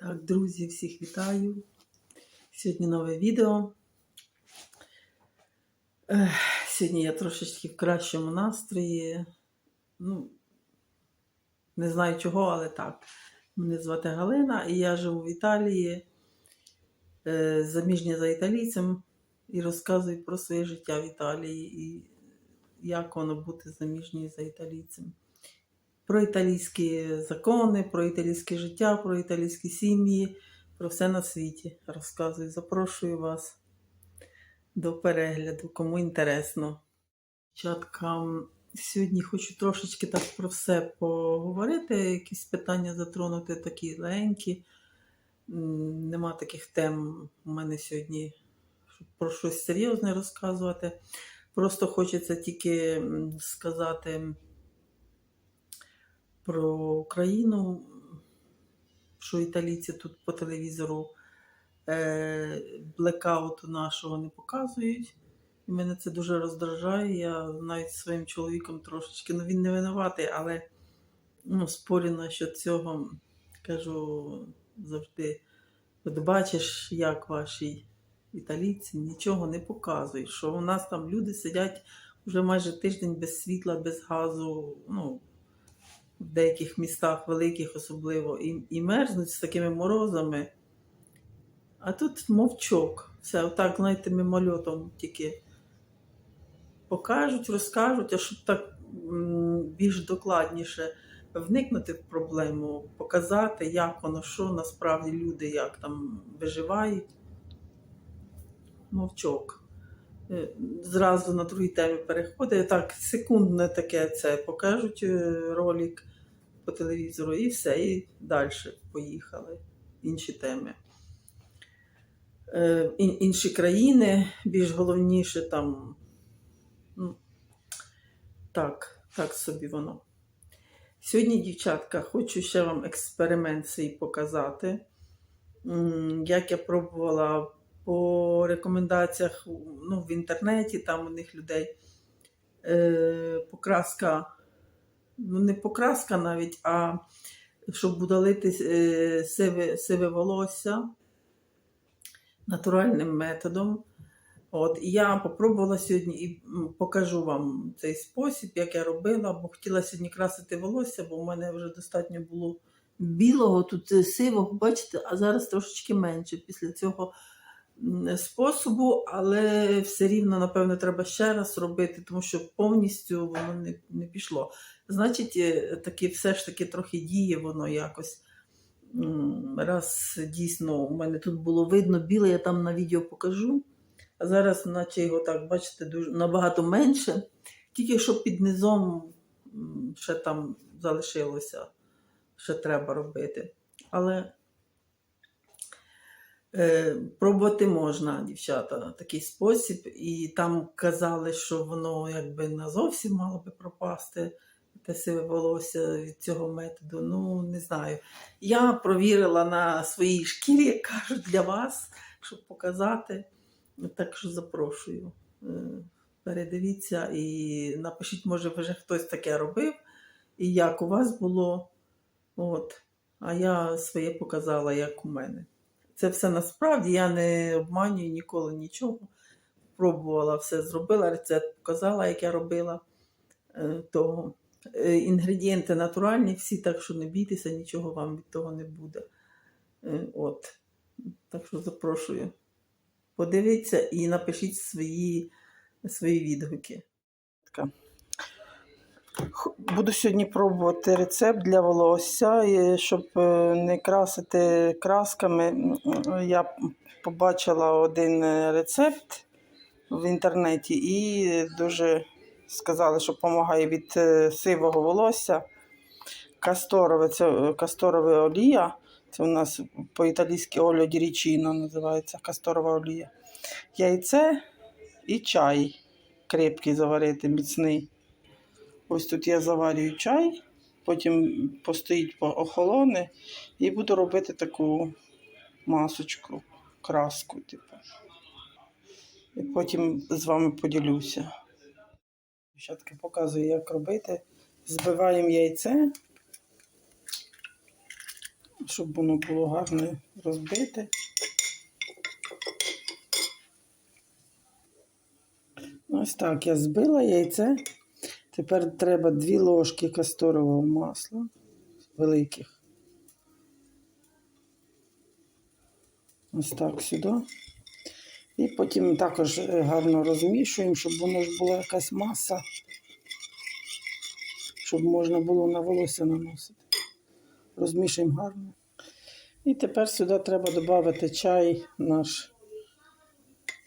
Так, друзі, всіх вітаю. Сьогодні нове відео. Ех, Сьогодні я трошечки в кращому настрої. Ну, не знаю чого, але так. Мене звати Галина, і я живу в Італії, е, заміжня за італійцем, і розказую про своє життя в Італії і як воно бути заміжньою за італійцем про італійські закони, про італійське життя, про італійські сім'ї, про все на світі розказую. Запрошую вас до перегляду, кому інтересно. Дівчатка, сьогодні хочу трошечки так про все поговорити, якісь питання затронути, такі легенькі. Нема таких тем у мене сьогодні, щоб про щось серйозне розказувати. Просто хочеться тільки сказати про Україну, що італійці тут по телевізору е, блекауту нашого не показують. І мене це дуже роздражає. Я навіть своїм чоловіком трошечки, ну він не винуватий, але ну, спорю насчет цього кажу завжди. От бачиш, як ваші італійці нічого не показують, що у нас там люди сидять вже майже тиждень без світла, без газу. ну, в деяких містах великих особливо, і, і мерзнуть з такими морозами. А тут мовчок. Все, отак, знаєте, мимольотом тільки покажуть, розкажуть, а щоб так більш докладніше вникнути в проблему, показати, як воно, що насправді люди, як там виживають. Мовчок. Е, Зразу на другій темі переходить. Так, секундне таке це покажуть е, ролик по телевізору і все, і далі поїхали. Інші теми. Е, інші країни, більш головніше там. Ну, так, так собі воно. Сьогодні, дівчатка, хочу ще вам експеримент свій показати. Як я пробувала по рекомендаціях ну, в інтернеті, там у них людей е, покраска ну не покраска навіть, а щоб удалити е, сиве, сиве волосся натуральним методом. От, я попробувала сьогодні і покажу вам цей спосіб, як я робила, бо хотіла сьогодні красити волосся, бо в мене вже достатньо було білого, тут е, сивого, бачите, а зараз трошечки менше після цього способу, але все рівно, напевно, треба ще раз робити, тому що повністю воно не, не пішло. Значить, е, таки все ж таки трохи діє воно якось. Раз дійсно у мене тут було видно біле, я там на відео покажу. А зараз, наче його так, бачите, дуже набагато менше. Тільки що під низом ще там залишилося, ще треба робити. Але е, пробувати можна, дівчата, такий спосіб. І там казали, що воно якби не зовсім мало би пропасти те сиве волосся від цього методу. Ну, не знаю. Я провірила на своїй шкірі, як кажуть, для вас, щоб показати. Так що запрошую. Е, Передивіться і напишіть, може, вже хтось таке робив, і як у вас було. От. А я своє показала, як у мене. Це все насправді я не обманюю ніколи нічого. Пробувала все, зробила, рецепт показала, як я робила е, того. Е, Інгредієнти натуральні, всі, так що не бійтеся, нічого вам від того не буде. Е, От. Так що запрошую. Подивіться і напишіть свої, свої відгуки. Буду сьогодні пробувати рецепт для волосся, щоб е, не красити красками. Я побачила один рецепт в інтернеті і дуже сказали, що допомагає від е, сивого волосся. Касторове, це е, касторове олія. Це у нас по-італійськи оліо ді річіно називається касторова олія. Яйце і чай крепкий заварити, міцний. Ось тут я заварюю чай, потім постоїть по охолоне і буду робити таку масочку, краску, типу. І потім з вами поділюся. Дівчатки показую, як робити. Збиваємо яйце. щоб воно було гарно розбите. Ось так я збила яйце. Тепер треба 2 ложки касторового масла великих. Ось так сюди. І потім також е, гарно розмішуємо, щоб воно ж була якась маса, щоб можна було на волосся наносити. Розмішуємо гарно. І тепер сюди треба додати чай наш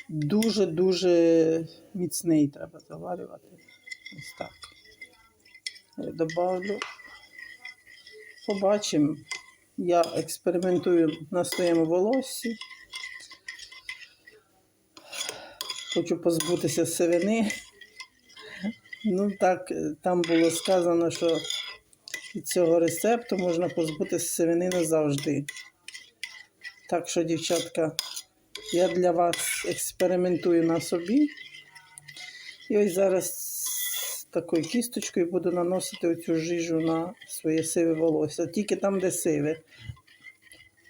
дуже-дуже міцний треба заварювати. Ось так. Я добавлю. Побачимо. Я експериментую на своєму волоссі. Хочу позбутися сивини. Ну так, е, там було сказано, що від цього рецепту можна позбутися сивини назавжди. Так що, дівчатка, я для вас експериментую на собі. І ось зараз такою кісточкою буду наносити оцю жижу на своє сиве волосся. Тільки там, де сиве.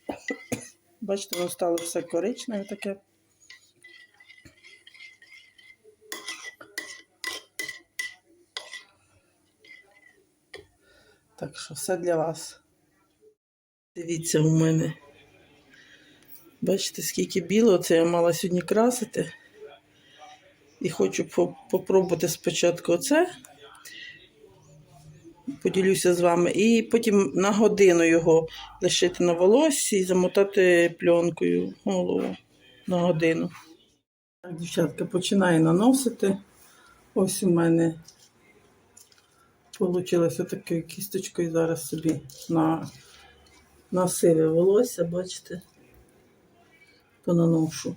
Бачите, воно стало все коричневе таке. Так що все для вас. Дивіться у мене. Бачите, скільки білого, це я мала сьогодні красити. І хочу по- попробувати спочатку оце. Поділюся з вами. І потім на годину його лишити на волоссі і замотати пленкою голову на годину. Так, дівчатка, починаю наносити. Ось у мене вийшло такою кісточкою зараз собі на, на сиве волосся, бачите, понаношу.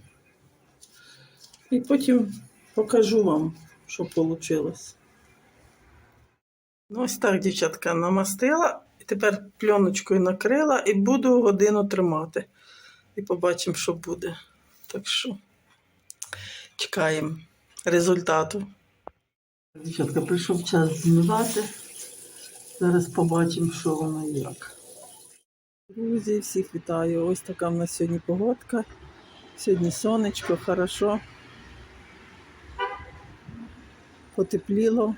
І потім покажу вам, що вийшло. Ну, ось так, дівчатка, намастила. І тепер пленочкою накрила і буду годину тримати. І побачимо, що буде. Так що чекаємо результату. Дівчатка, прийшов час змивати. Зараз побачимо, що воно як. Друзі, всіх вітаю. Ось така в нас сьогодні погодка. Сьогодні сонечко, хорошо. Потепліло.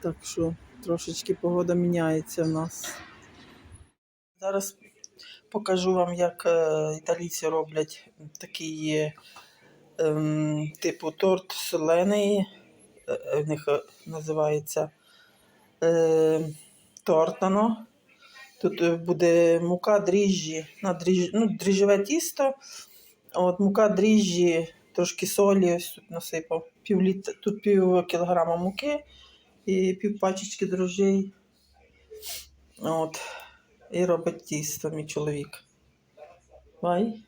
Так що трошечки погода міняється в нас. Зараз покажу вам, як е, італійці роблять такий ем, типу торт солений. Е, В них е, називається е, тортано. Тут е, буде мука дріжджі, на дріж... ну, дріжджове тісто, от мука дріжджі, трошки солі, ось тут насипав. Пів літ... Тут пів кілограма муки і пів пачечки дрожжей. От. І робить тісто мій чоловік. Vai.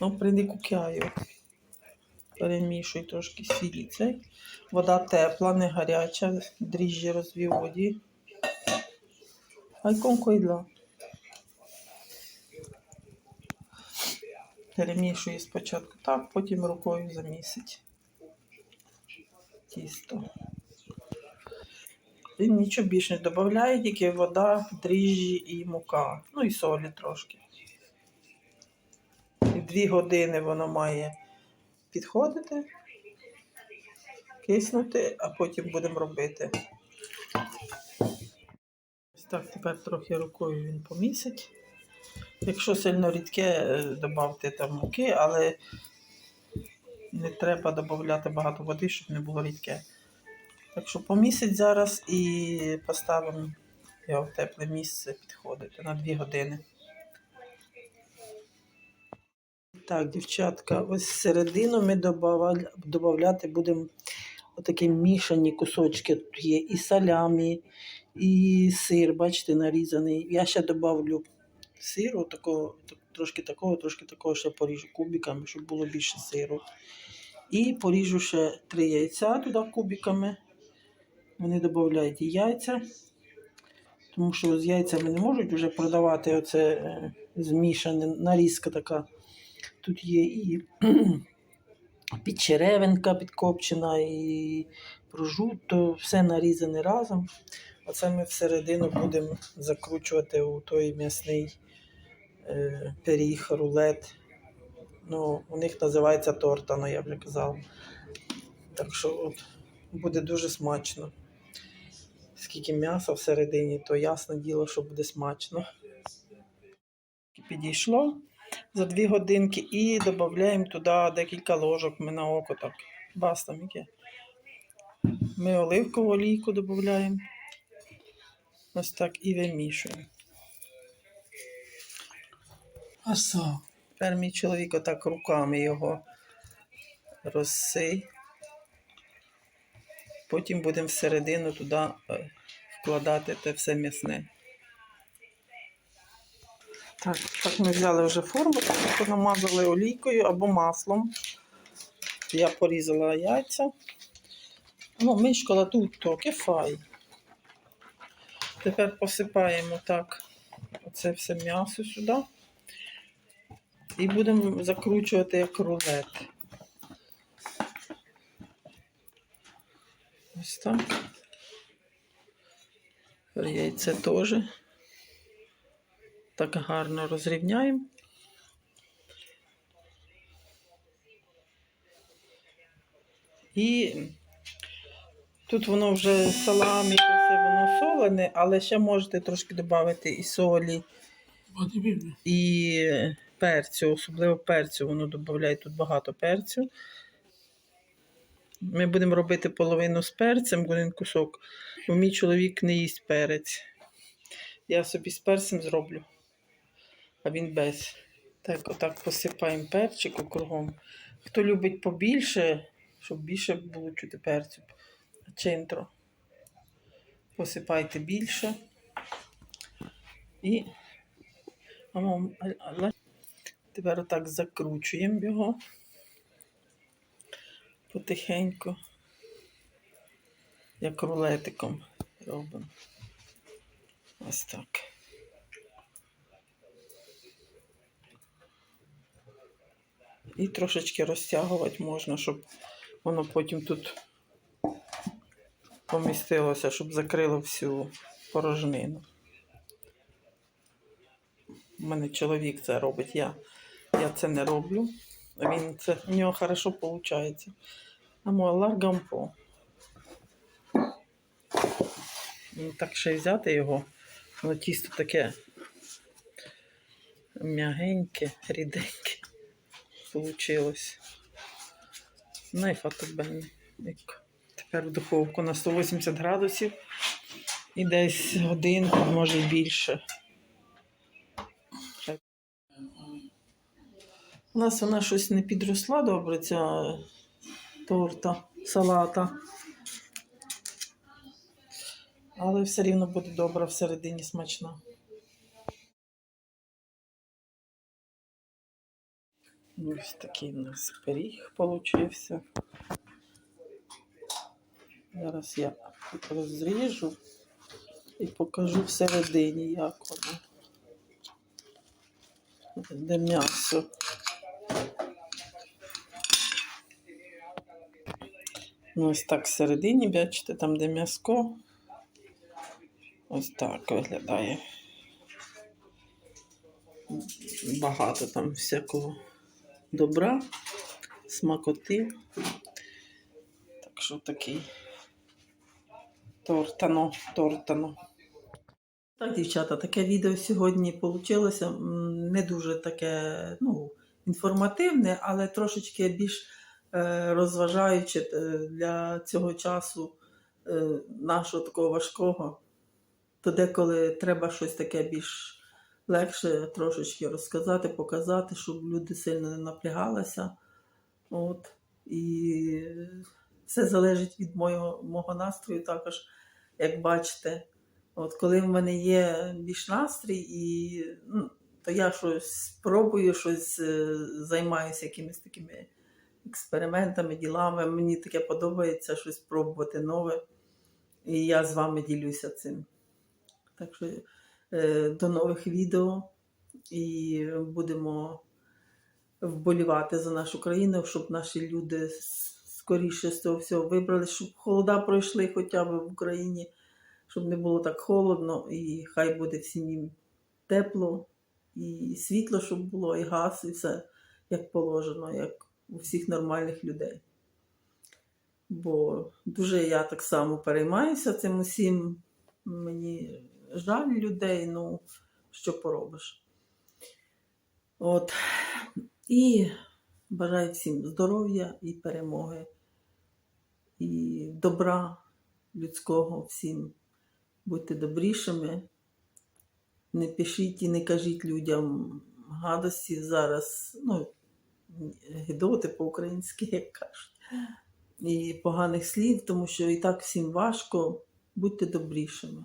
Ну, prendi cucchiaio. Перемішуй трошки сілі цей. Вода тепла, не гаряча, дріжджі розвів у воді. Ай конкойдла. Перемішує спочатку так, потім рукою замісить тісто. Він нічого більше не додає, тільки вода, дріжджі і мука. Ну і солі трошки. І дві години воно має підходити, киснути, а потім будемо робити. Ось так тепер трохи рукою він помісить. Якщо сильно рідке, додавте там муки, але не треба додати багато води, щоб не було рідке. Так що помісить зараз і поставимо його в тепле місце підходити на 2 години. Так, дівчатка, ось середину ми додавати будемо отакі мішані кусочки. Тут є і салямі, і сир, бачите, нарізаний. Я ще додавлю сиру, такого, трошки такого, трошки такого ще поріжу кубиками, щоб було більше сиру. І поріжу ще три яйця туди кубиками. Вони додають яйця, тому що з яйцями не можуть вже продавати оце е, змішане, нарізка така. Тут є і підчеревинка підкопчена, і прожутто, все нарізане разом. Оце ми всередину будемо закручувати у той м'ясний е, пиріг, рулет. Ну, у них називається торта, ну я вже казала. Так що от, буде дуже смачно. Скільки м'яса всередині, то ясне діло, що буде смачно. Підійшло за дві годинки і додаємо туди декілька ложок ми на око так. Баста, яке. Ми оливкову олійку додаємо. Ось так і вимішуємо. Аса. Тепер мій чоловік отак руками його розсей. Потім будемо всередину туди е, вкладати те все м'ясне. Так, так ми взяли вже форму, так намазали олійкою або маслом. Я порізала яйця. Ну, мишкала тут то кефай. Тепер посипаємо так оце все м'ясо сюди. І будемо закручувати як рулет. Ось так. Яйце теж. Так гарно розрівняємо. І тут воно вже саламі, все воно солене, але ще можете трошки додати і солі, і перцю, особливо перцю, воно додає тут багато перцю. Ми будемо робити половину з перцем, один кусок, бо мій чоловік не їсть перець. Я собі з перцем зроблю, а він без. Так, отак посипаємо перчик кругом. Хто любить побільше, щоб більше було чути перцю. Центро. Посипайте більше. І а- тепер отак закручуємо його потихеньку, як рулетиком робимо. Ось так. І трошечки розтягувати можна, щоб воно потім тут помістилося, щоб закрило всю порожнину. У мене чоловік це робить, я, я це не роблю. Він це у нього хорошо виходить. А мой гампо. Так ще й взяти його. Воно тісто таке м'ягеньке, ріденьке. Получилось. Ну і фотобенне. Тепер в духовку на 180 градусів і десь годинку, може більше. У нас вона щось не підросла добре, ця торта, салата. Але все рівно буде добра всередині смачна. Ось такий у нас пиріг получився. Зараз я розріжу і покажу всередині, як воно. Де м'ясо. Ну, ось так всередині, бачите, там де м'яско. Ось так виглядає. Багато там всякого добра, смакоти. Так що такий тортано, тортано. Так, дівчата, таке відео сьогодні вийшло не дуже таке ну, інформативне, але трошечки більш е, розважаюче е, для цього часу е, нашого такого важкого. То деколи треба щось таке більш легше трошечки розказати, показати, щоб люди сильно не напрягалися. От. І все залежить від мого, мого настрою також, як бачите. От коли в мене є більш настрій, і, ну, то я щось спробую, щось е, займаюся якимись такими експериментами, ділами. Мені таке подобається щось пробувати нове. І я з вами ділюся цим. Так що до нових відео і будемо вболівати за нашу країну, щоб наші люди скоріше з цього всього вибрали, щоб холода пройшли хоча б в Україні, щоб не було так холодно, і хай буде всім їм тепло, і світло, щоб було, і газ, і все як положено, як у всіх нормальних людей. Бо дуже я так само переймаюся цим усім. Мені жаль людей, ну що поробиш. От. І бажаю всім здоров'я і перемоги, і добра людського всім. Будьте добрішими. Не пишіть і не кажіть людям гадості зараз, ну, гидоти по-українськи, як кажуть, і поганих слів, тому що і так всім важко. Будьте добрішими.